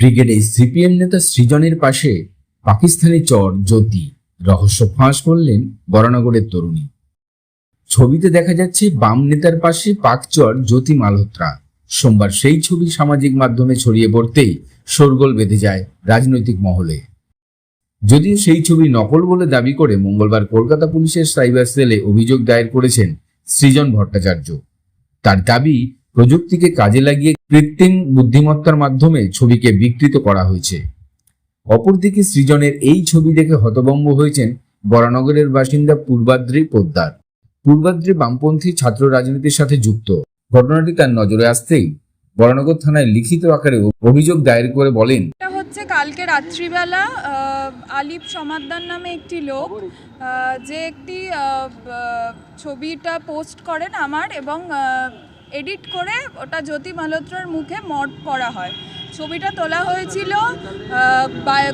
ব্রিগেডে সিপিএম নেতা সৃজনের পাশে পাকিস্তানি চর জ্যোতি রহস্য ফাঁস করলেন বরানগরের তরুণী। ছবিতে দেখা যাচ্ছে বাম নেতার পাশে পাকচর জ্যোতি মালহোত্রা। সোমবার সেই ছবি সামাজিক মাধ্যমে ছড়িয়ে পড়তেই শোরগোল বেঁধে যায় রাজনৈতিক মহলে। যদিও সেই ছবি নকল বলে দাবি করে মঙ্গলবার কলকাতা পুলিশের সাইবার সেলে অভিযোগ দায়ের করেছেন সৃজন ভট্টাচার্য। তার দাবি প্রযুক্তিকে কাজে লাগিয়ে কৃত্রিম বুদ্ধিমত্তার মাধ্যমে ছবিকে বিকৃত করা হয়েছে। অপরদিকে সৃজনের এই ছবি দেখে হতভম্ব হয়েছেন বরানগরের বাসিন্দা পূর্বাদ্রি পোদ্দার। পূর্বাদ্রি বামপন্থী ছাত্র রাজনীতির সাথে যুক্ত। ঘটনাটি তার নজরে আসতেই বরানগর থানায় লিখিত আকারে অভিযোগ দায়ের করে বলেন হচ্ছে কালকে রাত্রিবেলা আলিপ সমাদ্দার নামে একটি লোক যে একটি ছবিটা পোস্ট করেন আমার এবং এডিট করে ওটা জ্যোতি মালহোত্রার মুখে মড করা হয়। ছবিটা তোলা হয়েছিল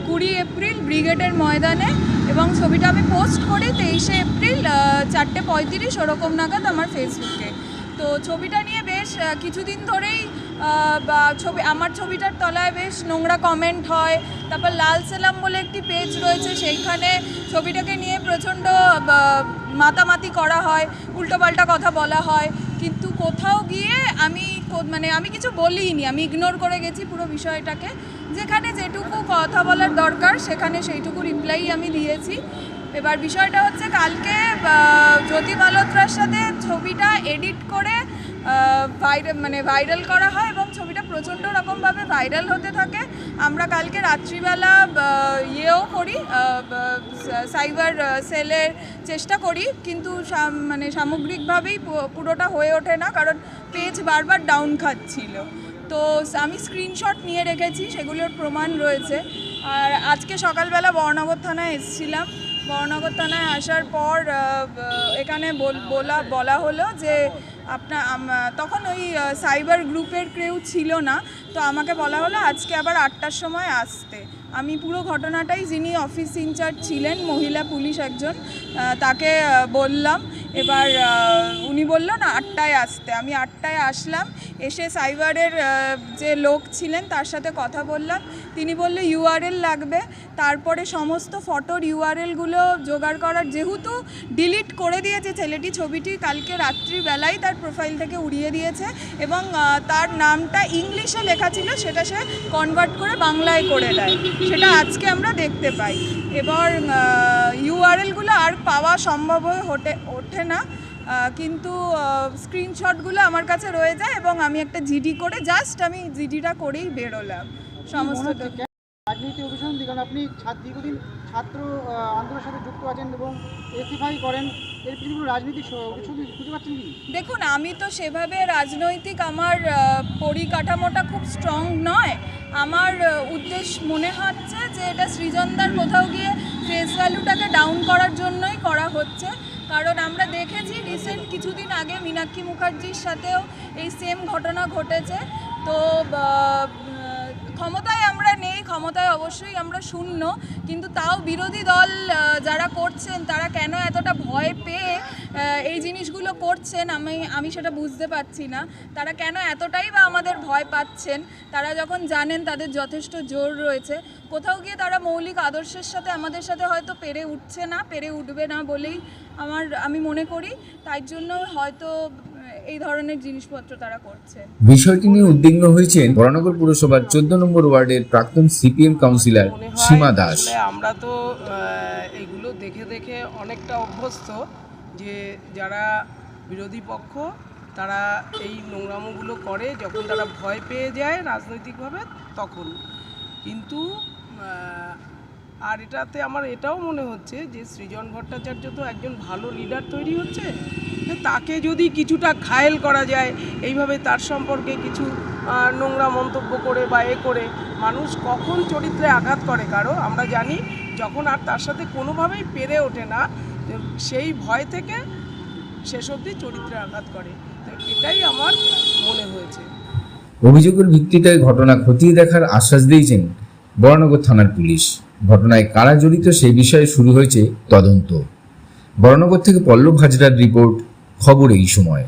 কুড়ি এপ্রিল ব্রিগেডের ময়দানে এবং ছবিটা আমি পোস্ট করি তেইশে এপ্রিল চারটে পঁয়ত্রিশ ওরকম নাগাদ আমার ফেসবুকে। তো ছবিটা নিয়ে বেশ কিছুদিন ধরেই বা ছবি, আমার ছবিটার তলায় বেশ নোংরা কমেন্ট হয়। তারপর লাল সালাম বলে একটি পেজ রয়েছে, সেইখানে ছবিটাকে নিয়ে প্রচণ্ড মাতামাতি করা হয়, উল্টোপাল্টা কথা বলা হয়। কিন্তু কোথাও গিয়ে আমি মানে আমি কিছু বলিনি, আমি ইগনোর করে গেছি পুরো বিষয়টাকে। যেখানে যেটুকু কথা বলার দরকার, সেখানে সেইটুকু রিপ্লাই আমি দিয়েছি। এবার বিষয়টা হচ্ছে কালকে জ্যোতি মালহোত্রার সাথে ছবিটা এডিট করে ভাইরাল মানে ভাইরাল করা হয় এবং ছবিটা প্রচণ্ড রকমভাবে ভাইরাল হতে থাকে। আমরা কালকে রাত্রিবেলা ইয়েও করি সাইবার সেলের চেষ্টা করি, কিন্তু মানে সামগ্রিকভাবেই পুরোটা হয়ে ওঠে না, কারণ পেজ বারবার ডাউন খাচ্ছিল। তো আমি স্ক্রিনশট নিয়ে রেখেছি, সেগুলোর প্রমাণ রয়েছে। আর আজকে সকালবেলা বর্ণগর থানায় এসেছিলাম। বর্ণগর থানায় আসার পর এখানে বলা বলা হলো যে আপনার তখন ওই সাইবার গ্রুপের কেউ ছিল না। তো আমাকে বলা হলো, আজকে আবার আটটার সময় আসতে। আমি পুরো ঘটনাটাই যিনি অফিস ইনচার্জ ছিলেন, মহিলা পুলিশ একজন তাকে বললাম। এবার উনি বলল, না, আটটায় আসতে। আমি আটটায় আসলাম, এসে সাইবারের যে লোক ছিলেন, তার সাথে কথা বললাম। তিনি বললে ইউআরএল লাগবে। তারপরে সমস্ত ফটোর ইউআরএলগুলো জোগাড় করার, যেহেতু ডিলিট করে দিয়েছে ছেলেটি, ছবিটি কালকে রাত্রিবেলায় তার প্রোফাইল থেকে উড়িয়ে দিয়েছে এবং তার নামটা ইংলিশে লেখা ছিল সেটা সে কনভার্ট করে বাংলায় করে দেয়। সেটা আজকে আমরা দেখতে পাই। এবার ইউআরএলগুলো আর পাওয়া সম্ভব হয়ে ওঠে ওঠে না। কিন্তু স্ক্রিনশটগুলো আমার কাছে রয়ে যায় এবং আমি একটা জিডি করে জাস্ট আমি জিডিটা করেই বেরোলাম। সমস্ত রাজনীতি অভিসন্ধি কারণ আপনি দীর্ঘদিন ছাত্র আন্দোলনের সাথে যুক্ত আছেন এবং এসিফাই করেন রাজনীতি দেখুন, আমি তো সেভাবে রাজনৈতিক আমার পরিকাঠামোটা খুব স্ট্রং নয়। আমার উদ্দেশ্য মনে হচ্ছে যে এটা সৃজনদার কোথাও গিয়ে ফেস ভ্যালুটাকে ডাউন করার জন্যই করা হচ্ছে। কারণ আমরা দেখেছি রিসেন্ট কিছুদিন আগে মীনাক্ষী মুখার্জির সাথেও এই সেম ঘটনা ঘটেছে। তো ক্ষমতায় ক্ষমতায় অবশ্যই আমরা শূন্য, কিন্তু তাও বিরোধী দল যারা করছেন, তারা কেন এতটা ভয় পেয়ে এই জিনিসগুলো করছেন আমি আমি সেটা বুঝতে পারছি না। তারা কেন এতটাই বা আমাদের ভয় পাচ্ছেন? তারা যখন জানেন তাদের যথেষ্ট জোর রয়েছে। কোথাও গিয়ে তারা মৌলিক আদর্শের সাথে আমাদের সাথে হয়তো পেরে উঠছে না, পেরে উঠবে না বলেই আমার, আমি মনে করি। তাই জন্য হয়তো এই ধরনের জিনিসপত্র তারা করছে। বিষয়টি নিয়ে উদ্বিগ্ন হয়েছেন বরানগর পুরসভার চোদ্দ নম্বর ওয়ার্ডের প্রাক্তন সিপিএম কাউন্সিলর সীমা দাস। আমরা তো এগুলো দেখে দেখে অনেকটা অভ্যস্ত যে যারা বিরোধী পক্ষ তারা এই নোংরামোগুলো করে যখন তারা ভয় পেয়ে যায় রাজনৈতিকভাবে তখন। কিন্তু আর এটাতে আমার এটাও মনে হচ্ছে যে সৃজন ভট্টাচার্য তো একজন ভালো লিডার তৈরি হচ্ছে। তাকে যদি কিছুটা ঘায়েল করা যায়, এইভাবে তার সম্পর্কে কিছু নোংরা মন্তব্য করে বা এ করে, মানুষ কখন চরিত্রে আঘাত করে কারও? আমরা জানি যখন আর তার সাথে কোনোভাবেই পেরে ওঠে না সেই ভয় থেকে শেষ অবধি চরিত্রে আঘাত করে। এটাই আমার মনে হয়েছে। অভিযোগের ভিত্তিতে ঘটনা খতিয়ে দেখার আশ্বাস দিয়েছেন বরানগর থানার পুলিশ। ঘটনায় কারা জড়িত সেই বিষয়ে শুরু হয়েছে তদন্ত। বরানগর থেকে পল্লব হাজরার রিপোর্ট খবর এই সময়।